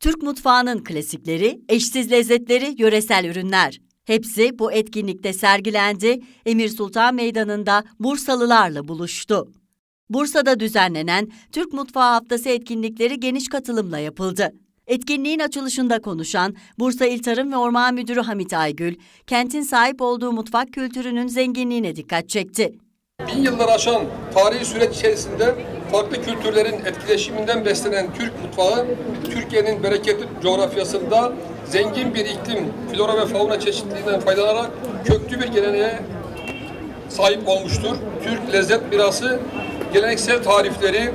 Türk mutfağının klasikleri, eşsiz lezzetleri, yöresel ürünler. Hepsi bu etkinlikte sergilendi. Emir Sultan Meydanı'nda Bursalılarla buluştu. Bursa'da düzenlenen Türk Mutfağı Haftası etkinlikleri geniş katılımla yapıldı. Etkinliğin açılışında konuşan Bursa İl Tarım ve Orman Müdürü Hamit Aygül, kentin sahip olduğu mutfak kültürünün zenginliğine dikkat çekti. Bin yıllar aşan tarihi süreç içerisinde farklı kültürlerin etkileşiminden beslenen Türk mutfağı, Türkiye'nin bereketli coğrafyasında zengin bir iklim, flora ve fauna çeşitliliğinden faydalanarak köklü bir geleneğe sahip olmuştur. Türk lezzet mirası, geleneksel tarifleri,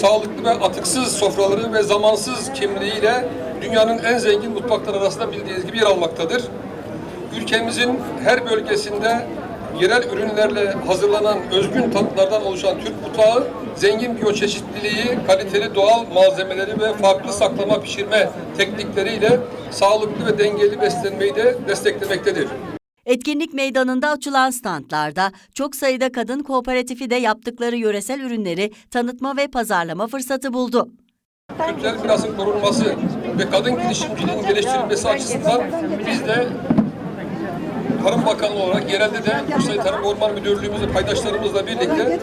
sağlıklı ve atıksız sofraları ve zamansız kimliğiyle dünyanın en zengin mutfakları arasında bildiğiniz gibi yer almaktadır. Ülkemizin her bölgesinde yerel ürünlerle hazırlanan özgün tatlardan oluşan Türk mutfağı zengin biyoçeşitliliği, kaliteli doğal malzemeleri ve farklı saklama pişirme teknikleriyle sağlıklı ve dengeli beslenmeyi de desteklemektedir. Etkinlik meydanında açılan standlarda çok sayıda kadın kooperatifi de yaptıkları yöresel ürünleri tanıtma ve pazarlama fırsatı buldu. Kültürel mirasın korunması ve kadın girişimciliğin geliştirilmesi açısından biz de Bakanlığı olarak yerelde de Bursa Tarım Orman Müdürlüğümüzle paydaşlarımızla birlikte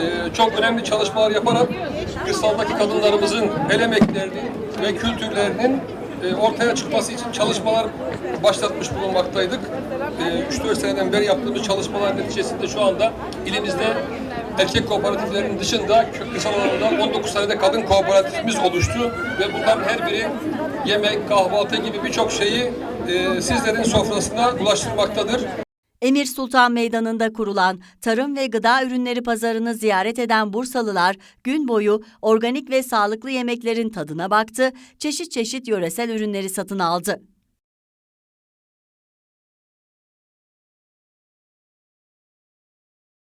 e, çok önemli çalışmalar yaparak kırsaldaki kadınlarımızın el emeklerinin ve kültürlerinin e, ortaya çıkması için çalışmalar başlatmış bulunmaktaydık. E, 3-4 seneden beri yaptığımız çalışmalar neticesinde şu anda ilimizde erkek kooperatiflerinin dışında kırsal alanda 19 tane de kadın kooperatifimiz oluştu ve bunların her biri yemek, kahvaltı gibi birçok şeyi e, sizlerin sofrasına ulaştırmaktadır. Emir Sultan Meydanı'nda kurulan tarım ve gıda ürünleri pazarını ziyaret eden Bursalılar gün boyu organik ve sağlıklı yemeklerin tadına baktı, çeşit çeşit yöresel ürünleri satın aldı.